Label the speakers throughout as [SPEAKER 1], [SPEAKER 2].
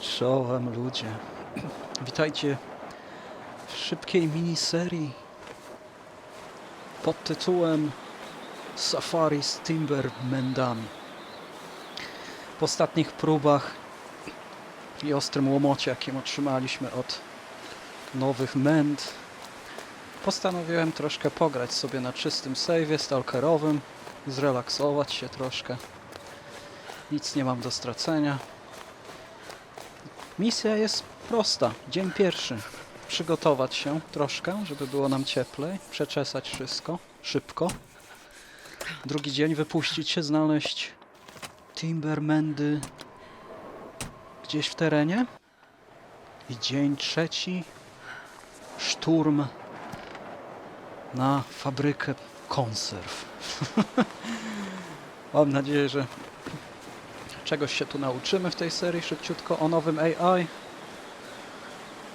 [SPEAKER 1] Czołem ludzie. Witajcie w szybkiej miniserii pod tytułem Safari z Timbermendami. Po ostatnich próbach i ostrym łomocie, jakim otrzymaliśmy od nowych mend, postanowiłem troszkę pograć sobie na czystym save'ie stalkerowym, zrelaksować się troszkę. Nic nie mam do stracenia. Misja jest prosta. Dzień pierwszy. Przygotować się troszkę, żeby było nam cieplej, przeczesać wszystko szybko. Drugi dzień wypuścić się, znaleźć Timbermendy gdzieś w terenie. I dzień trzeci szturm na fabrykę konserw. Mam nadzieję, że czegoś się tu nauczymy w tej serii szybciutko o nowym AI.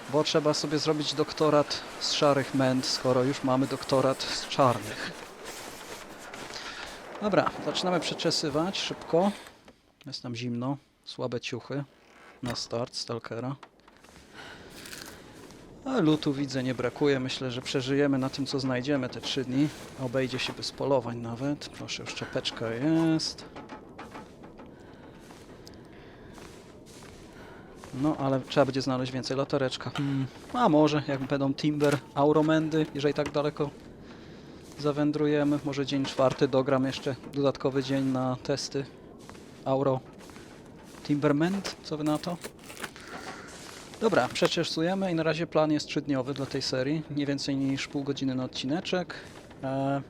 [SPEAKER 1] Bo trzeba sobie zrobić doktorat z szarych mend, skoro już mamy doktorat z czarnych. Dobra, zaczynamy przeczesywać szybko. Jest nam zimno, słabe ciuchy na start Stalkera. A lutu widzę nie brakuje. Myślę, że przeżyjemy na tym, co znajdziemy te trzy dni. Obejdzie się bez polowań nawet. Proszę, już czepeczka jest. No, ale trzeba będzie znaleźć więcej latareczka. Hmm. A może, jak będą Timber, Auromendy, jeżeli tak daleko zawędrujemy. Może dzień czwarty dogram jeszcze dodatkowy dzień na testy Auro Timbermend. Co wy na to? Dobra, przeczesujemy i na razie plan jest trzydniowy dla tej serii. Nie więcej niż pół godziny na odcineczek. E,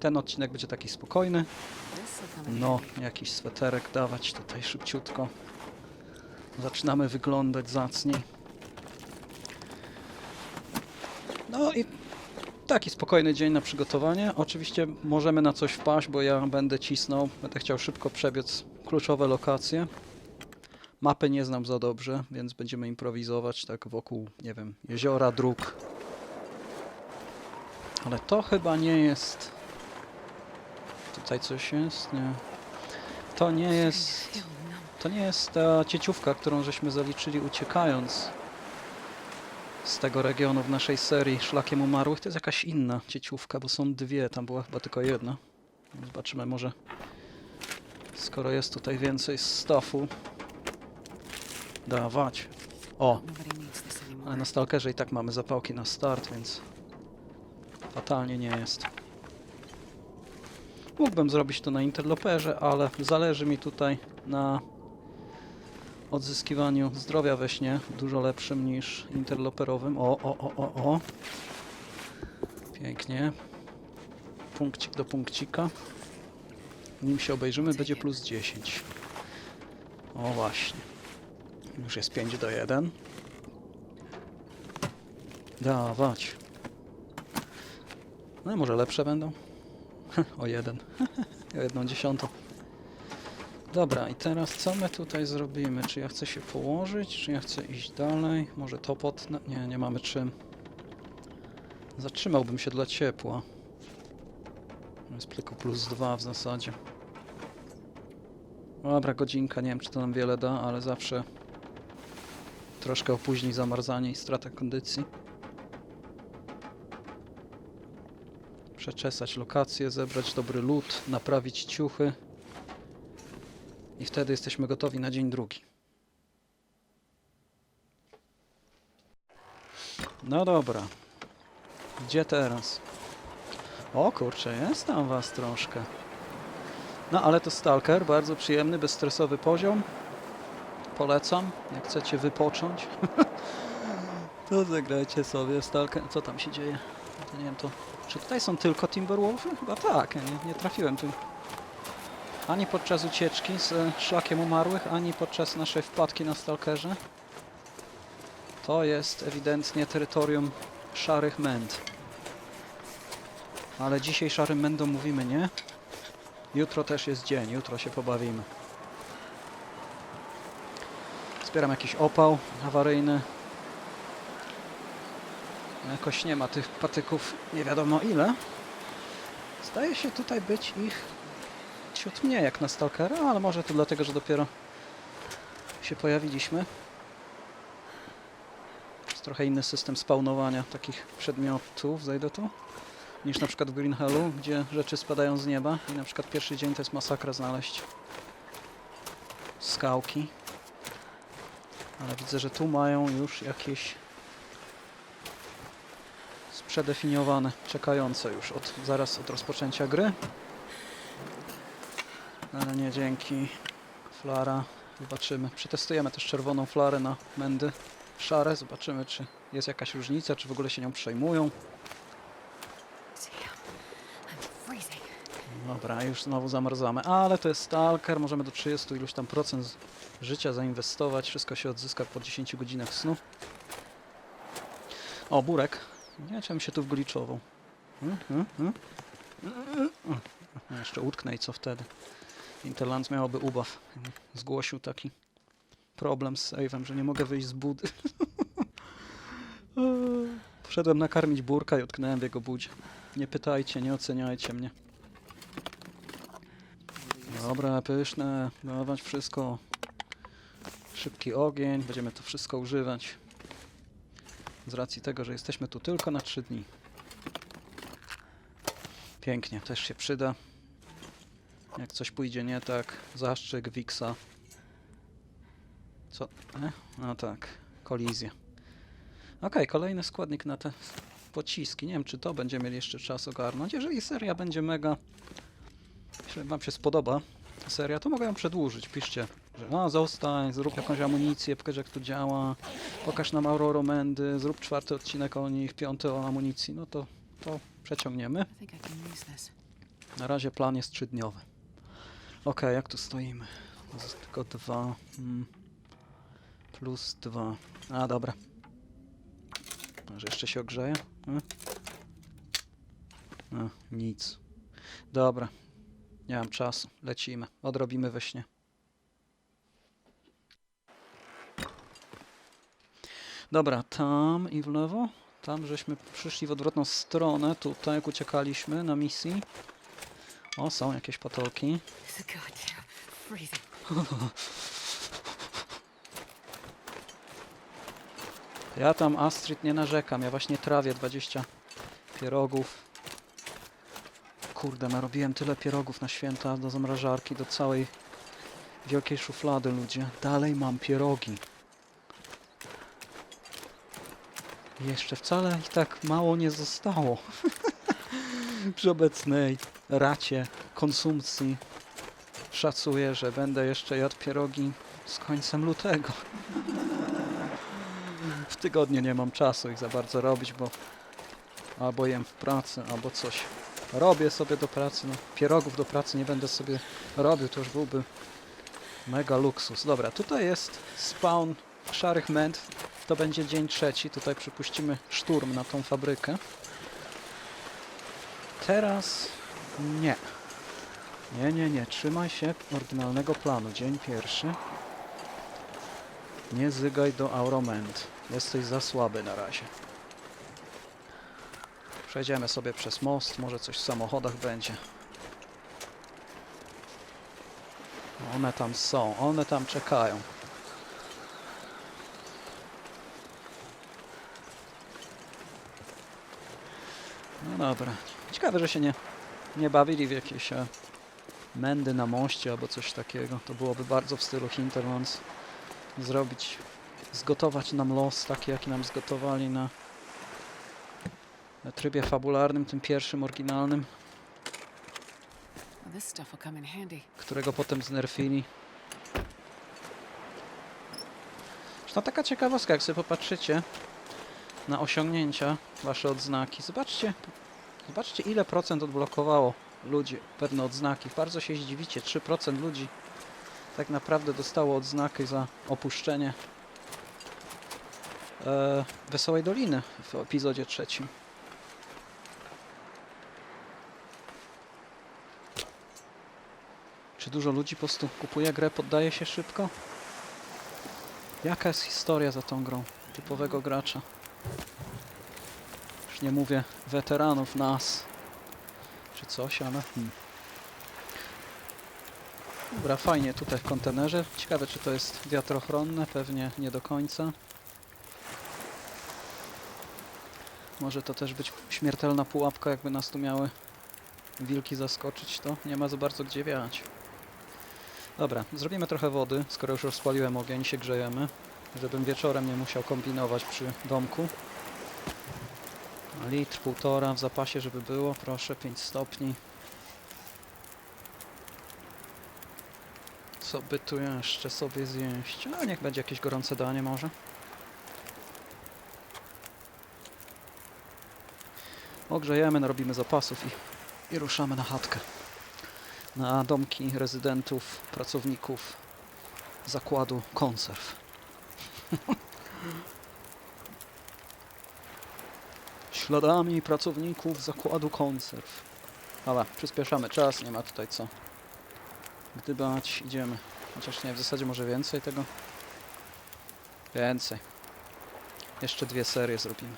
[SPEAKER 1] ten odcinek będzie taki spokojny. No, jakiś sweterek dawać tutaj szybciutko. Zaczynamy wyglądać zacniej. No i taki spokojny dzień na przygotowanie. Oczywiście możemy na coś wpaść, bo ja będę cisnął. Będę chciał szybko przebiec kluczowe lokacje. Mapy nie znam za dobrze, więc będziemy improwizować tak wokół, nie wiem, jeziora, dróg. Ale to chyba nie jest... Tutaj coś jest? Nie. To nie jest... To nie jest ta cieciówka, którą żeśmy zaliczyli uciekając z tego regionu w naszej serii Szlakiem Umarłych. To jest jakaś inna cieciówka, bo są dwie, tam była chyba tylko jedna. Zobaczymy może, skoro jest tutaj więcej staffu, dawać. O, ale na Stalkerze i tak mamy zapałki na start, więc fatalnie nie jest. Mógłbym zrobić to na interloperze, ale zależy mi tutaj na odzyskiwaniu zdrowia we śnie, dużo lepszym niż interloperowym. O, o, o, o, o. Pięknie. Punkcik do punkcika. Nim się obejrzymy, będzie plus 10. O właśnie. Już jest 5 do 1. Dawać. No może lepsze będą. o jeden. o jedną dziesiątą. Dobra, i teraz co my tutaj zrobimy? Czy ja chcę się położyć, czy ja chcę iść dalej? Może to potnę? Nie, nie mamy czym. Zatrzymałbym się dla ciepła. Jest tylko plus dwa w zasadzie. Dobra, godzinka, nie wiem czy to nam wiele da, ale zawsze troszkę opóźni zamarzanie i strata kondycji. Przeczesać lokację, zebrać dobry lód, naprawić ciuchy. I wtedy jesteśmy gotowi na dzień drugi. No dobra. Gdzie teraz? O kurczę, jest tam was troszkę. No ale to Stalker, bardzo przyjemny, bezstresowy poziom. Polecam, jak chcecie wypocząć. to zagrajcie sobie Stalker. Co tam się dzieje? Nie wiem, to... Czy tutaj są tylko Timberwolfy? Chyba tak, nie, nie trafiłem tu ani podczas ucieczki z szlakiem umarłych, ani podczas naszej wpadki na Stalkerze. To jest ewidentnie terytorium szarych mend. Ale dzisiaj szarym mendom mówimy nie. Jutro też jest dzień, jutro się pobawimy. Zbieram jakiś opał awaryjny. Jakoś nie ma tych patyków nie wiadomo ile. Zdaje się tutaj być ich ciut mniej jak na Stalkera, ale może to dlatego, że dopiero się pojawiliśmy. Jest trochę inny system spawnowania takich przedmiotów, zajdę tu, niż na przykład w Green Hellu, gdzie rzeczy spadają z nieba i na przykład pierwszy dzień to jest masakra znaleźć skałki. Ale widzę, że tu mają już jakieś przedefiniowane, czekające już od, zaraz od rozpoczęcia gry. Ale nie dzięki. Flara. Zobaczymy. Przetestujemy też czerwoną flarę na mędy szare. Zobaczymy, czy jest jakaś różnica, czy w ogóle się nią przejmują. Dobra, już znowu zamarzamy. Ale to jest stalker, możemy do 30 iluś tam procent życia zainwestować. Wszystko się odzyska po 10 godzinach snu. O, burek. Nie, czym się tu wgliczował. Hmm, hmm, hmm. No, Jeszcze utknę i co wtedy? Interlands miałoby ubaw. Zgłosił taki problem z save'em, że nie mogę wyjść z budy. Wszedłem nakarmić burka i utknąłem w jego budzie. Nie pytajcie, nie oceniajcie mnie. Dobra, pyszne. Dawać wszystko. Szybki ogień. Będziemy to wszystko używać. Z racji tego, że jesteśmy tu tylko na 3 dni. Pięknie, też się przyda. Jak coś pójdzie nie tak, zaszczyk, wiksa. Co? E? No tak, kolizja. Okej, kolejny składnik na te pociski. Nie wiem, czy to będziemy mieli jeszcze czas ogarnąć. Jeżeli seria będzie mega jeśli wam się spodoba seria, to mogę ją przedłużyć. Piszcie, że no zostań, zrób jakąś amunicję, pokaż jak to działa, pokaż nam Aurora Mendy, zrób czwarty odcinek o nich, piąty o amunicji, no to, to przeciągniemy. Na razie plan jest trzydniowy. Okej, jak tu stoimy? Jest tylko dwa. Mm. Plus dwa. A, dobra. Może jeszcze się ogrzeje? E? A, nic. Dobra. Nie mam czasu. Lecimy. Odrobimy we śnie. Dobra, tam i w lewo. Tam żeśmy przyszli w odwrotną stronę. Tutaj jak uciekaliśmy na misji. O, są jakieś
[SPEAKER 2] freezing.
[SPEAKER 1] Ja tam Astrid nie narzekam, ja właśnie trawię 20 pierogów. Kurde, narobiłem tyle pierogów na święta do zamrażarki, do całej wielkiej szuflady, ludzie. Dalej mam pierogi. Jeszcze wcale ich tak mało nie zostało. Przy obecnej racie konsumpcji szacuję, że będę jeszcze jadł pierogi z końcem lutego. W tygodniu nie mam czasu ich za bardzo robić, bo albo jem w pracy, albo coś robię sobie do pracy. No, pierogów do pracy nie będę sobie robił, to już byłby mega luksus. Dobra, tutaj jest spawn szarych męd. To będzie dzień trzeci. Tutaj przypuścimy szturm na tą fabrykę. Teraz nie. Nie, nie, nie. Trzymaj się oryginalnego planu. Dzień pierwszy. Nie zygaj do Auromend. Jesteś za słaby na razie. Przejdziemy sobie przez most, może coś w samochodach będzie. One tam są, one tam czekają. No dobra. Ciekawe, że się nie, nie bawili w jakieś e, mędy na moście albo coś takiego. To byłoby bardzo w stylu Hinterlands zrobić zgotować nam los taki, jaki nam zgotowali na, na trybie fabularnym, tym pierwszym, oryginalnym, którego potem znerfili. Zresztą taka ciekawostka, jak sobie popatrzycie na osiągnięcia, wasze odznaki, zobaczcie, zobaczcie ile procent odblokowało ludzi pewne odznaki. Bardzo się zdziwicie, 3% ludzi tak naprawdę dostało odznaki za opuszczenie e, Wesołej Doliny w epizodzie trzecim. Czy dużo ludzi po prostu kupuje grę, poddaje się szybko? Jaka jest historia za tą grą typowego gracza? Już nie mówię weteranów, nas, czy coś, ale... Hmm. Dobra, fajnie tutaj w kontenerze. Ciekawe, czy to jest wiatrochronne. Pewnie nie do końca. Może to też być śmiertelna pułapka, jakby nas tu miały wilki zaskoczyć, to nie ma za bardzo gdzie wiać. Dobra, zrobimy trochę wody, skoro już rozpaliłem ogień, się grzejemy, żebym wieczorem nie musiał kombinować przy domku. Litr, półtora w zapasie, żeby było, proszę, 5 stopni. Co by tu jeszcze sobie zjeść? No, niech będzie jakieś gorące danie może. Ogrzejemy, narobimy zapasów i, i ruszamy na chatkę. Na domki rezydentów, pracowników zakładu konserw. Śladami pracowników zakładu konserw. Dobra, przyspieszamy czas, nie ma tutaj co gdybać, idziemy. Chociaż nie, w zasadzie może więcej tego. Więcej. Jeszcze dwie serie zrobimy.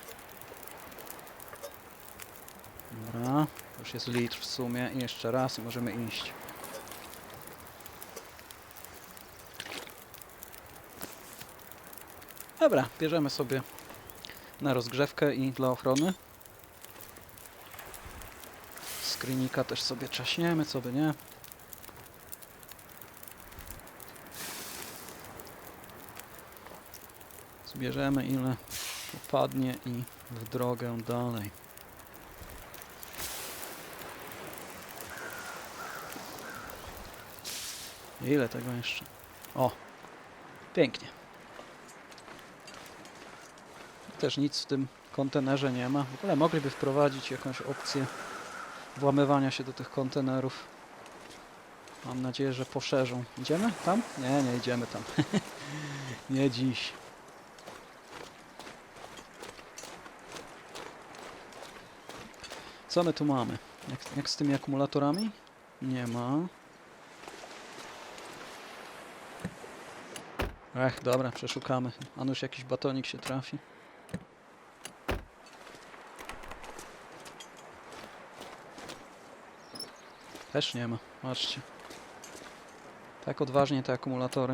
[SPEAKER 1] Dobra, już jest litr w sumie i jeszcze raz i możemy iść. Dobra, bierzemy sobie na rozgrzewkę i dla ochrony. Screenika też sobie czaśniemy, co by nie. Zbierzemy ile upadnie i w drogę dalej. Ile tego jeszcze? O! Pięknie. Też nic w tym kontenerze nie ma. W ogóle mogliby wprowadzić jakąś opcję włamywania się do tych kontenerów. Mam nadzieję, że poszerzą. Idziemy tam? Nie, nie idziemy tam. nie dziś. Co my tu mamy? Jak, jak z tymi akumulatorami? Nie ma. Ech, dobra, przeszukamy. A nuż jakiś batonik się trafi. Też nie ma, patrzcie. Tak odważnie te akumulatory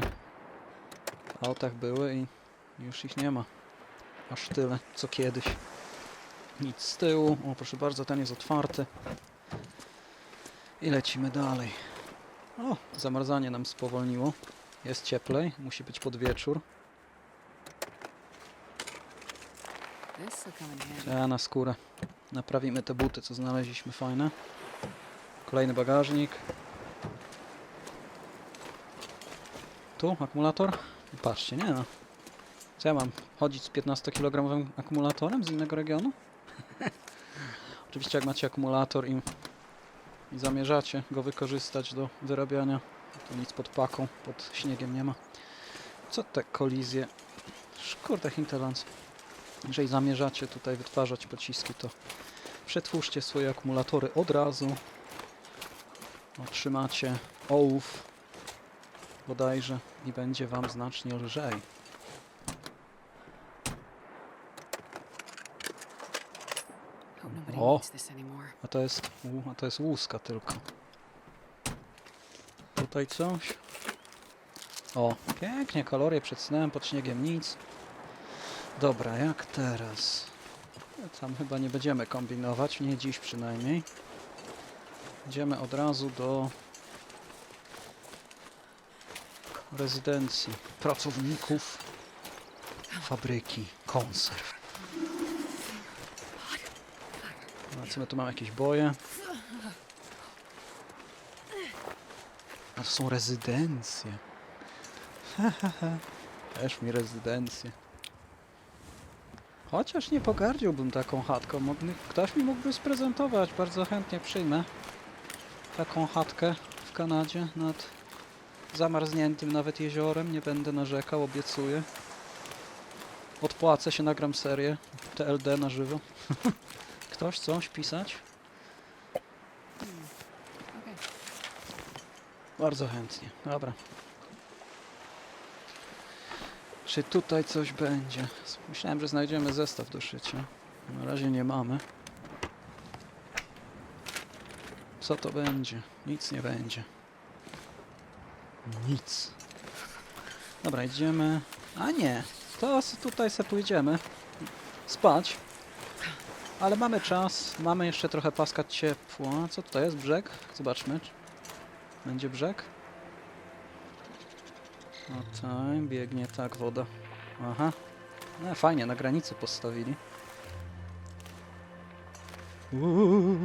[SPEAKER 1] w autach były i już ich nie ma. Aż tyle, co kiedyś. Nic z tyłu. O, proszę bardzo, ten jest otwarty. I lecimy dalej. O, zamarzanie nam spowolniło. Jest cieplej, musi być pod wieczór. Ja na skórę. Naprawimy te buty, co znaleźliśmy fajne. Kolejny bagażnik. Tu akumulator. Patrzcie, nie no. Co ja mam? Chodzić z 15-kilogramowym akumulatorem z innego regionu? Oczywiście jak macie akumulator i, i zamierzacie go wykorzystać do wyrabiania, to nic pod paką, pod śniegiem nie ma. Co te kolizje? Kurde, Hinterlands. Jeżeli zamierzacie tutaj wytwarzać pociski, to przetwórzcie swoje akumulatory od razu. Otrzymacie ołów bodajże i będzie Wam znacznie lżej. O. A to jest, a to jest łuska tylko. Tutaj coś. O, pięknie, kalorie przed snem, pod śniegiem nic. Dobra, jak teraz? Tam chyba nie będziemy kombinować, nie dziś przynajmniej. Idziemy od razu do rezydencji pracowników fabryki konserw. No, co my tu mamy? Jakieś boje? A to są rezydencje. Też mi rezydencje. Chociaż nie pogardziłbym taką chatką. Ktoś mi mógłby sprezentować. Bardzo chętnie przyjmę taką chatkę w Kanadzie nad zamarzniętym nawet jeziorem. Nie będę narzekał, obiecuję. Odpłacę się, nagram serię TLD na żywo. Ktoś coś pisać?
[SPEAKER 2] Okay.
[SPEAKER 1] Bardzo chętnie. Dobra. Czy tutaj coś będzie? Myślałem, że znajdziemy zestaw do szycia. Na razie nie mamy. Co to będzie? Nic nie będzie. Nic. Dobra, idziemy. A nie, to tutaj se pójdziemy. Spać. Ale mamy czas, mamy jeszcze trochę paska ciepła. Co tutaj jest? Brzeg? Zobaczmy. Będzie brzeg? O tutaj, biegnie tak woda. Aha. No, fajnie, na granicy postawili. Uuu.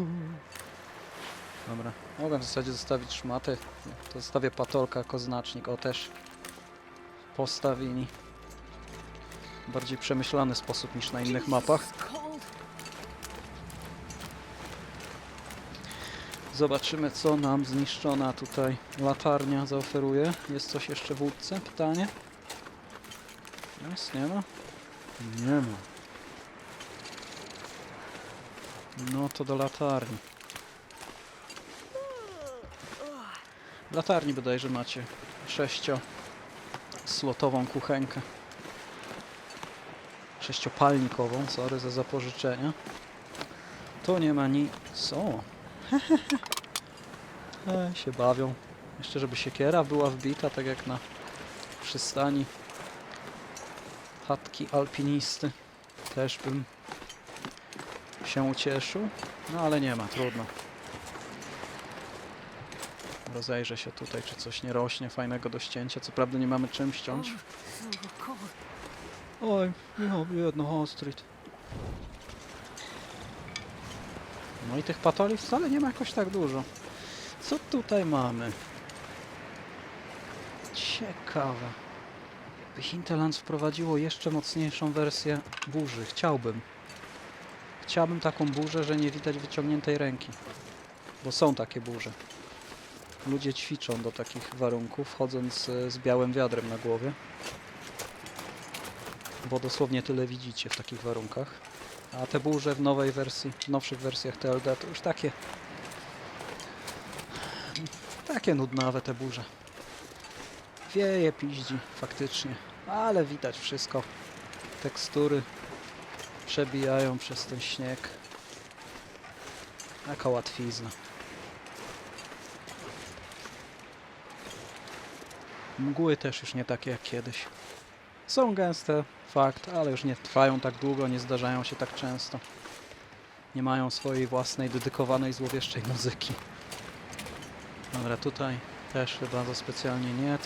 [SPEAKER 1] Dobra, mogę w zasadzie zostawić szmatę. To zostawię patolka jako znacznik. O, też postawili. Bardziej przemyślany sposób niż na innych mapach. Zobaczymy, co nam zniszczona tutaj latarnia zaoferuje. Jest coś jeszcze w łódce? Pytanie? Jest, nie ma? Nie ma. No to do latarni. Latarni bodajże macie sześcioslotową kuchenkę. Sześciopalnikową, sorry za zapożyczenia. Tu nie ma nic. O, E, się bawią. Jeszcze żeby siekiera była wbita, tak jak na przystani chatki alpinisty. Też bym się ucieszył. No ale nie ma, trudno. Rozejrzę się tutaj, czy coś nie rośnie fajnego do ścięcia. Co prawda nie mamy czym ściąć. Oj, no jedno ostryt. No i tych patoli wcale nie ma jakoś tak dużo. Co tutaj mamy? Ciekawe. By Hinterlands wprowadziło jeszcze mocniejszą wersję burzy. Chciałbym. Chciałbym taką burzę, że nie widać wyciągniętej ręki. Bo są takie burze. Ludzie ćwiczą do takich warunków, chodząc e, z białym wiadrem na głowie bo dosłownie tyle widzicie w takich warunkach. A te burze w nowej wersji, w nowszych wersjach TLD to już takie takie nudnawe te burze. Wieje, piździ, faktycznie, ale widać wszystko. Tekstury przebijają przez ten śnieg. Jaka łatwizna. Mgły też już nie takie jak kiedyś. Są gęste, fakt, ale już nie trwają tak długo, nie zdarzają się tak często. Nie mają swojej własnej, dedykowanej, złowieszczej muzyki. Dobra, tutaj też chyba za specjalnie nie.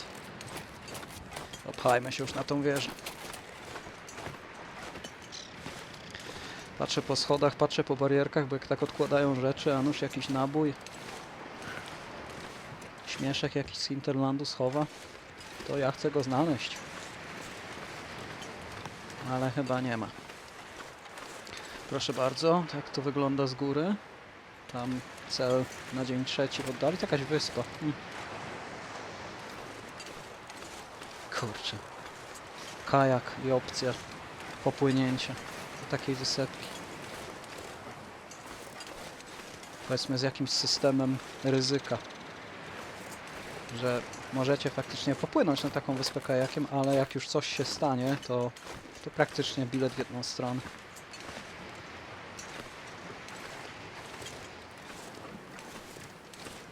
[SPEAKER 1] Opchajmy się już na tą wieżę. Patrzę po schodach, patrzę po barierkach, bo jak tak odkładają rzeczy, a nuż jakiś nabój. Śmieszek jakiś z Hinterlandu schowa, to ja chcę go znaleźć ale chyba nie ma. Proszę bardzo, tak to wygląda z góry. Tam cel na dzień trzeci w oddali, jakaś wyspa. Hmm. Kurczę. Kajak i opcja popłynięcia do takiej wysepki. Powiedzmy z jakimś systemem ryzyka. Że możecie faktycznie popłynąć na taką wyspę kajakiem, ale jak już coś się stanie, to to praktycznie bilet w jedną stronę.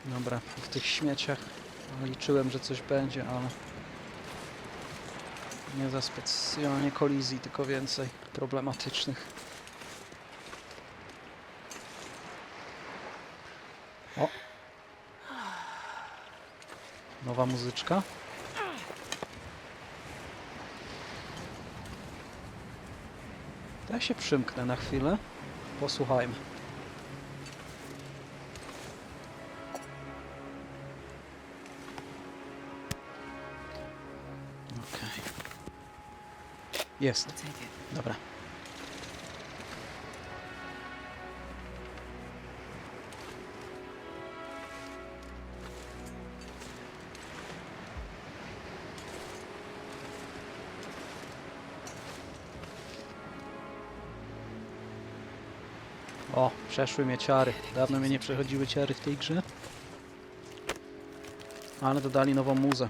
[SPEAKER 1] Dobra, w tych śmieciach liczyłem, że coś będzie, ale nie za specjalnie kolizji, tylko więcej problematycznych. Nowa muzyczka. Ja się przymknę na chwilę. Posłuchajmy. Okej. Jest. Dobra. Przeszły mnie ciary. Dawno mnie nie przechodziły ciary w tej grze. Ale dodali nową muzę.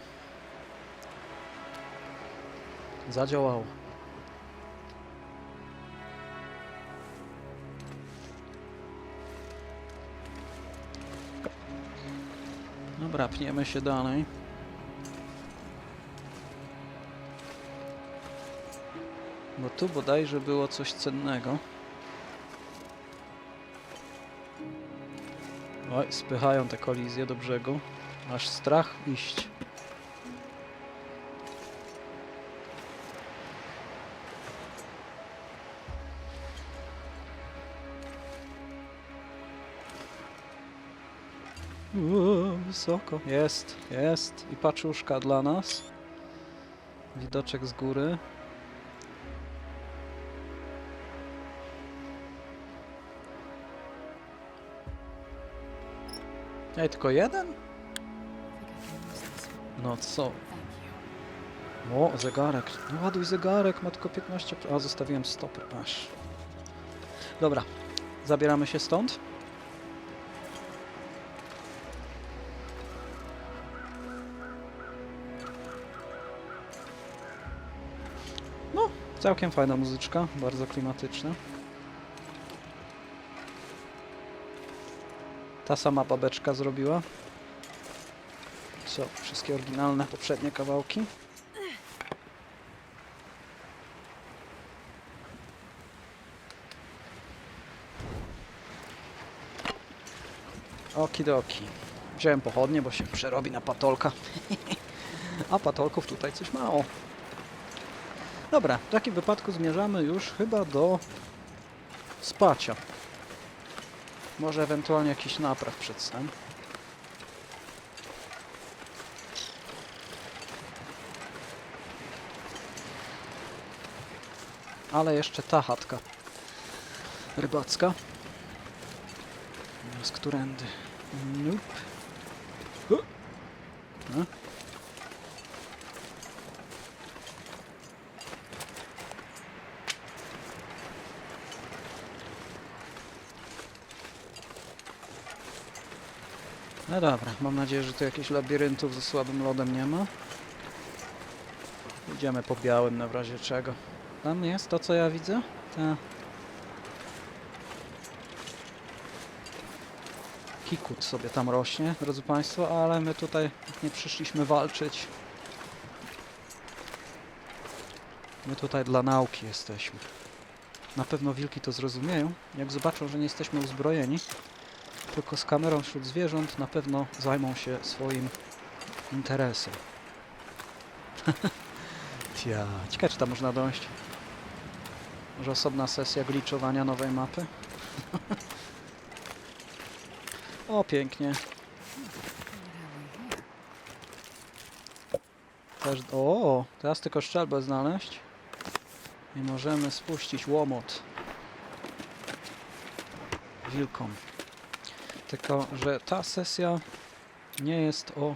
[SPEAKER 1] Zadziałało. Dobra, pniemy się dalej. Bo tu bodajże było coś cennego. Oj, spychają te kolizje do brzegu. Aż strach iść. Uuu, wysoko. Jest, jest. I paczuszka dla nas. Widoczek z góry. Ej, tylko jeden? No co? O, zegarek. No ładuj zegarek, ma tylko 15... A, zostawiłem stopy, aż. Dobra, zabieramy się stąd. No, całkiem fajna muzyczka, bardzo klimatyczna. Ta sama babeczka zrobiła. Co, wszystkie oryginalne poprzednie kawałki. Okidoki. Wziąłem pochodnie, bo się przerobi na patolka. A patolków tutaj coś mało. Dobra, w takim wypadku zmierzamy już chyba do spacia. Może ewentualnie jakiś napraw przed snem. Ale jeszcze ta chatka rybacka. Z którędy? Nope. No. Dobra, mam nadzieję, że tu jakichś labiryntów ze słabym lodem nie ma. Idziemy po białym na razie czego. Tam jest to, co ja widzę? Ta. Kikut sobie tam rośnie, drodzy Państwo, ale my tutaj nie przyszliśmy walczyć. My tutaj dla nauki jesteśmy. Na pewno wilki to zrozumieją. Jak zobaczą, że nie jesteśmy uzbrojeni, tylko z kamerą wśród zwierząt, na pewno zajmą się swoim interesem. Tia, ciekawe czy tam można dojść. Może osobna sesja gliczowania nowej mapy? o, pięknie. Też, o, teraz tylko szczelbę znaleźć. I możemy spuścić łomot. Wilkom. Tylko, że ta sesja nie jest o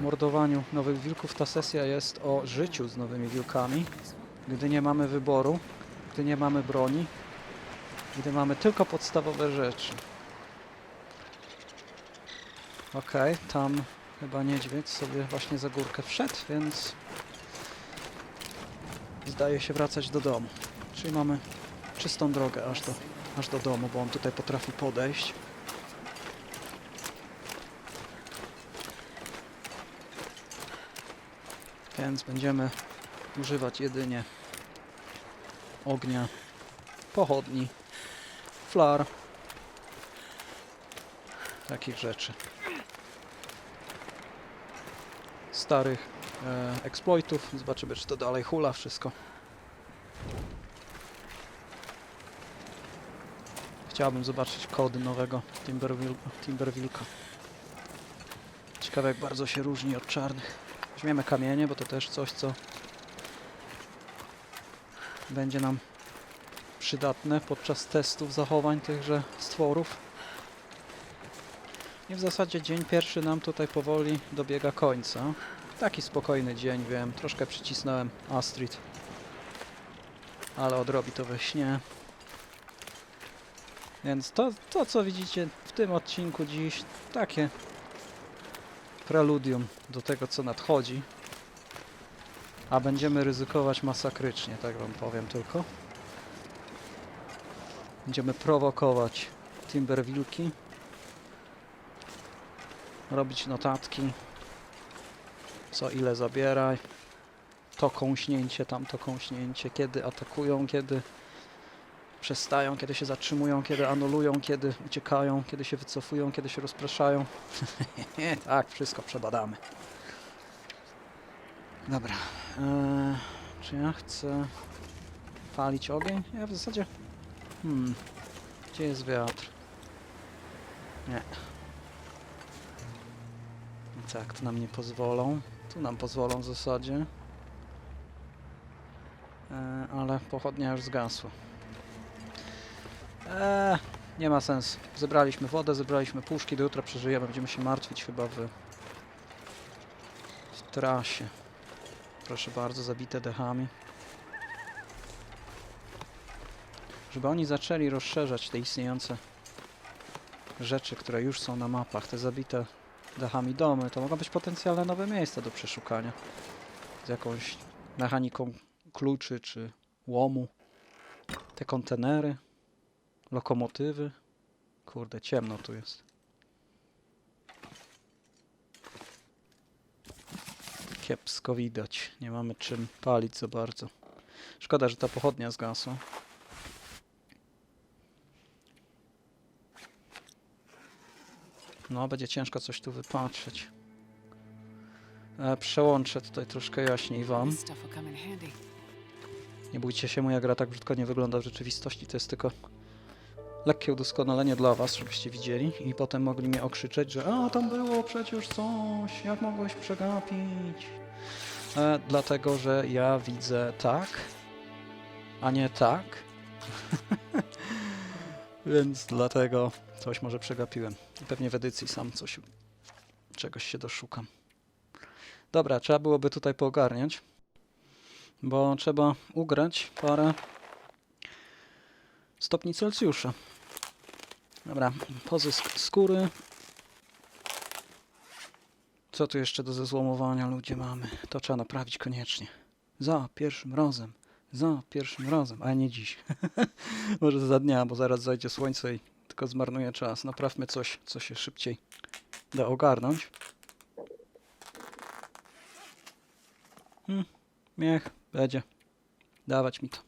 [SPEAKER 1] mordowaniu nowych wilków. Ta sesja jest o życiu z nowymi wilkami. Gdy nie mamy wyboru, gdy nie mamy broni, gdy mamy tylko podstawowe rzeczy. Okej, tam Chyba niedźwiedź sobie właśnie za górkę wszedł, więc zdaje się wracać do domu. Czyli mamy czystą drogę aż do, aż do domu, bo on tutaj potrafi podejść. Więc będziemy używać jedynie ognia, pochodni, flar, takich rzeczy. starych e, exploitów. Zobaczymy, czy to dalej hula wszystko. Chciałbym zobaczyć kody nowego Timberwil Timberwilka. Ciekawe, jak bardzo się różni od czarnych. Weźmiemy kamienie, bo to też coś, co będzie nam przydatne podczas testów zachowań tychże stworów. I w zasadzie dzień pierwszy nam tutaj powoli dobiega końca. Taki spokojny dzień, wiem. Troszkę przycisnąłem Astrid. Ale odrobi to we śnie. Więc to, to co widzicie w tym odcinku dziś, takie preludium do tego, co nadchodzi. A będziemy ryzykować masakrycznie, tak wam powiem tylko. Będziemy prowokować Timberwilki robić notatki, co ile zabieraj. to kąśnięcie, tamto kąśnięcie, kiedy atakują, kiedy przestają, kiedy się zatrzymują, kiedy anulują, kiedy uciekają, kiedy się wycofują, kiedy się rozpraszają. tak, wszystko przebadamy. Dobra. Eee, czy ja chcę palić ogień? Ja w zasadzie... Hmm. Gdzie jest wiatr? Nie. Tak, to nam nie pozwolą. Tu nam pozwolą w zasadzie. E, ale pochodnia już zgasła. Eee, nie ma sensu. Zebraliśmy wodę, zebraliśmy puszki, do jutra przeżyjemy. Będziemy się martwić chyba w, w trasie. Proszę bardzo, zabite dechami. Żeby oni zaczęli rozszerzać te istniejące rzeczy, które już są na mapach, te zabite dachami domy, to mogą być potencjalne nowe miejsca do przeszukania. Z jakąś mechaniką kluczy czy łomu. Te kontenery, lokomotywy. Kurde, ciemno tu jest. Kiepsko widać. Nie mamy czym palić za bardzo. Szkoda, że ta pochodnia zgasła. No, będzie ciężko coś tu wypatrzeć. E, przełączę tutaj troszkę jaśniej wam. Nie bójcie się, moja gra tak brzydko nie wygląda w rzeczywistości. To jest tylko lekkie udoskonalenie dla was, żebyście widzieli i potem mogli mnie okrzyczeć, że a tam było przecież coś, jak mogłeś przegapić? E, dlatego, że ja widzę tak, a nie tak. Więc dlatego coś może przegapiłem. Pewnie w edycji sam coś, czegoś się doszukam. Dobra, trzeba byłoby tutaj poogarniać bo trzeba ugrać parę stopni Celsjusza. Dobra, pozysk skóry. Co tu jeszcze do zezłomowania ludzie mamy? To trzeba naprawić koniecznie. Za pierwszym razem. Za pierwszym razem, a nie dziś. Może za dnia, bo zaraz zajdzie słońce i tylko zmarnuje czas. Naprawmy coś, co się szybciej da ogarnąć. Hmm, miech, będzie. Dawać mi to.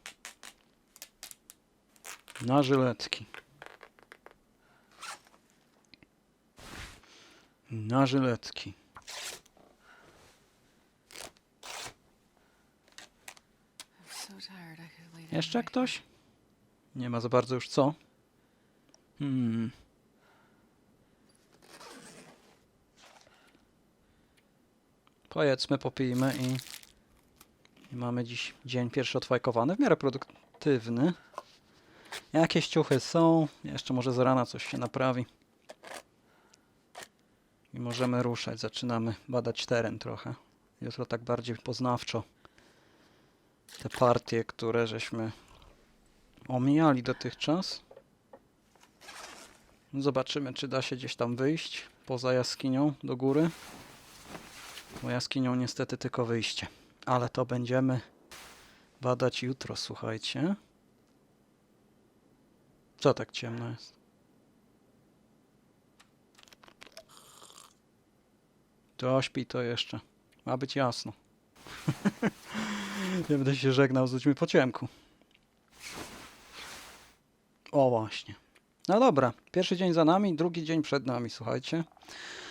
[SPEAKER 1] Na żyletki. Na żyletki. Jeszcze ktoś? Nie ma za bardzo już co. Hmm. Pojedzmy, popijmy i, i mamy dziś dzień pierwszy odfajkowany, w miarę produktywny. Jakieś ciuchy są, jeszcze może z rana coś się naprawi. I możemy ruszać, zaczynamy badać teren trochę. Jutro tak bardziej poznawczo. Te partie, które żeśmy omijali dotychczas. Zobaczymy, czy da się gdzieś tam wyjść poza jaskinią do góry. Bo jaskinią niestety tylko wyjście. Ale to będziemy badać jutro, słuchajcie. Co tak ciemno jest? To śpi to jeszcze. Ma być jasno. Nie będę się żegnał z ludźmi po ciemku. O właśnie. No dobra, pierwszy dzień za nami, drugi dzień przed nami, słuchajcie.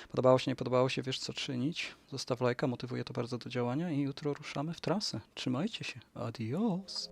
[SPEAKER 1] Podobało się, nie podobało się, wiesz co czynić. Zostaw lajka, motywuje to bardzo do działania i jutro ruszamy w trasę. Trzymajcie się. Adios.